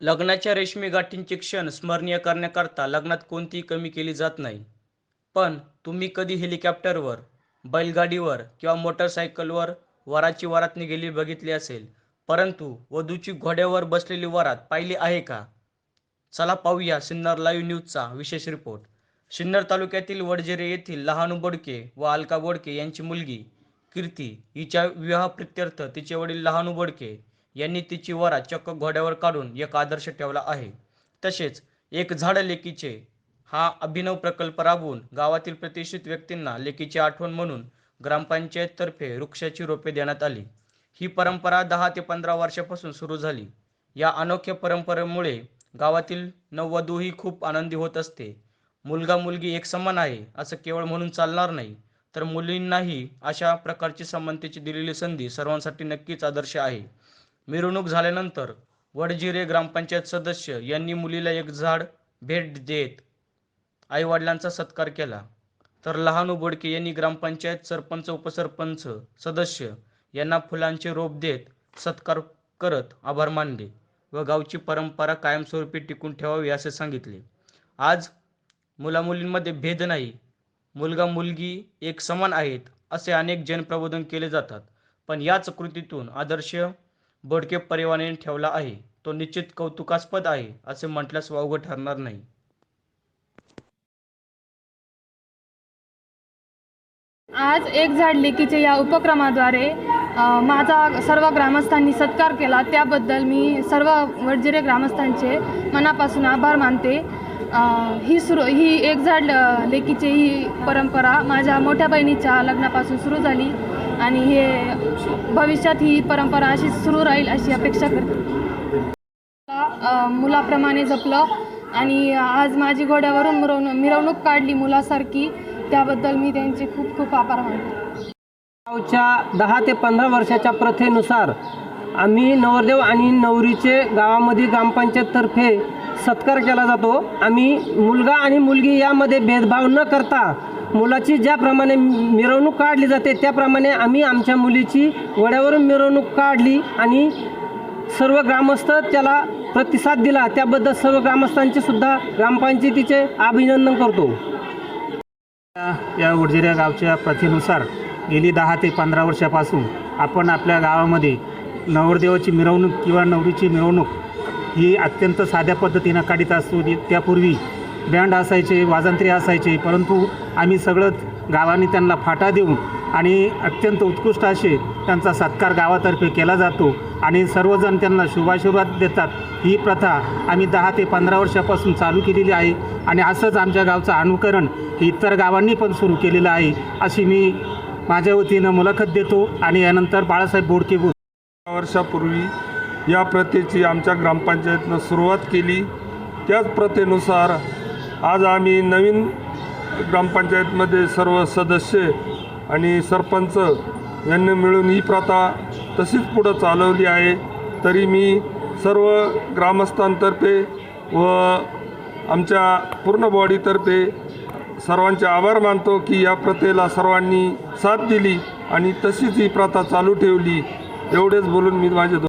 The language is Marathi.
लग्नाच्या रेशमी गाठींचे क्षण स्मरणीय करण्याकरता लग्नात कोणतीही कमी केली जात नाही. पण तुम्ही कधी हेलिकॉप्टरवर बैलगाडीवर किंवा मोटरसायकलवर वराची वरात गेली बघितली असेल परंतु वधूची घोड्यावर बसलेली वरात पाहिली आहे का? चला पाहूया सिन्नर लाईव्ह न्यूजचा विशेष रिपोर्ट. सिन्नर तालुक्यातील वडजेरे येथील लहानू बोडके व अलका बोडके यांची मुलगी कीर्ती हिच्या विवाह प्रित्यर्थ तिचे वडील लहानू बोडके यांनी तिची वरा चक्क घोड्यावर काढून एक आदर्श ठेवला आहे. तसेच एक झाड लेकीचे हा अभिनव प्रकल्प राबवून गावातील प्रतिष्ठित व्यक्तींना लेकीची आठवण म्हणून ग्रामपंचायततर्फे वृक्षाची रोपे देण्यात आली. ही परंपरा दहा ते पंधरा वर्षापासून सुरू झाली. या अनोख्या परंपरेमुळे गावातील नववधूही खूप आनंदी होत असते. मुलगा मुलगी एक समान आहे असं केवळ म्हणून चालणार नाही तर मुलींनाही अशा प्रकारची समानतेची दिलेली संधी सर्वांसाठी नक्कीच आदर्श आहे. मिरवणूक झाल्यानंतर वडजिरे ग्रामपंचायत सदस्य यांनी मुलीला एक झाड भेट देत आईवडिलांचा सत्कार केला. तर लहानू बोडके यांनी ग्रामपंचायत सरपंच उपसरपंच सदस्य यांना फुलांचे रोप देत सत्कार करत आभार मानले व गावची परंपरा कायमस्वरूपी टिकून ठेवावी असे सांगितले. आज मुलामुलींमध्ये भेद नाही. मुलगा मुलगी एक समान आहेत असे अनेक जनप्रबोधन केले जातात. पण याच कृतीतून आदर्श बोडके परिवाराने ठेवला आहे. तो निश्चित कौतुकास्पद आहे असे म्हटल्यास वावगं ठरणार नाही. आज एक झाड लेकीचे या उपक्रमाद्वारे माझा सर्व ग्रामस्थांनी सत्कार केला. त्याबद्दल मी सर्व वडजिरे ग्रामस्थांचे मनापासून आभार मानते. ही सुरू ही एक झाड लेकीची ही परंपरा माझ्या मोठ्या बहिणीच्या लग्नापासून सुरू झाली. आणि हे भविष्यात ही परंपरा अशी सुरू राहील अशी अपेक्षा करते. मुलाप्रमाणे जपलं आणि आज माझी घोड्यावरून मिरवणूक मिरवणूक काढली मुलासारखी त्याबद्दल मी त्यांचे खूप खूप आभार मानतो. गावच्या दहा ते पंधरा वर्षाच्या प्रथेनुसार आम्ही नवरदेव आणि नवरीचे गावामध्ये ग्रामपंचायततर्फे सत्कार केला जातो. आम्ही मुलगा आणि मुलगी यामध्ये भेदभाव न करता मुलाची ज्याप्रमाणे मिरवणूक काढली जाते त्याप्रमाणे आम्ही आमच्या मुलीची वड्यावरून मिरवणूक काढली आणि सर्व ग्रामस्थ त्याला प्रतिसाद दिला. त्याबद्दल सर्व ग्रामस्थांचे सुद्धा ग्रामपंचायतीचे अभिनंदन करतो. या उडजेऱ्या गावच्या प्रथेनुसार गेली दहा ते पंधरा वर्षापासून आपण आपल्या गावामध्ये नवरदेवाची मिरवणूक किंवा नवरीची मिरवणूक ही अत्यंत साध्या पद्धतीनं काढीत असतो. त्यापूर्वी बँड असायचे वाजंत्री असायचे परंतु आम्ही सगळंच गावाने त्यांना फाटा देऊन आणि अत्यंत उत्कृष्ट असे त्यांचा सत्कार गावातर्फे केला जातो आणि सर्वजण त्यांना शुभाशीर्वाद देतात. ही प्रथा आम्ही दहा ते पंधरा वर्षापासून चालू केलेली आहे आणि असंच आमच्या गावचं अनुकरण इतर गावांनी पण सुरू केलेलं आहे अशी मी माझ्या वतीनं मुलाखत देतो आणि यानंतर बाळासाहेब बोडके बोल वर्षापूर्वी या प्रथेची आमच्या ग्रामपंचायतनं सुरुवात केली. त्याच प्रथेनुसार आज आम्ही नवीन ग्रामपंचायतमध्ये सर्व सदस्य आणि सरपंच यांनी मिळून ही प्रथा तशीच पुढं चालवली आहे. तरी मी सर्व ग्रामस्थांतर्फे व आमच्या पूर्ण बॉडीतर्फे सर्वांचे आभार मानतो की या प्रथेला सर्वांनी साथ दिली आणि तशीच ही प्रथा चालू ठेवली. एवढेच बोलून मी माझे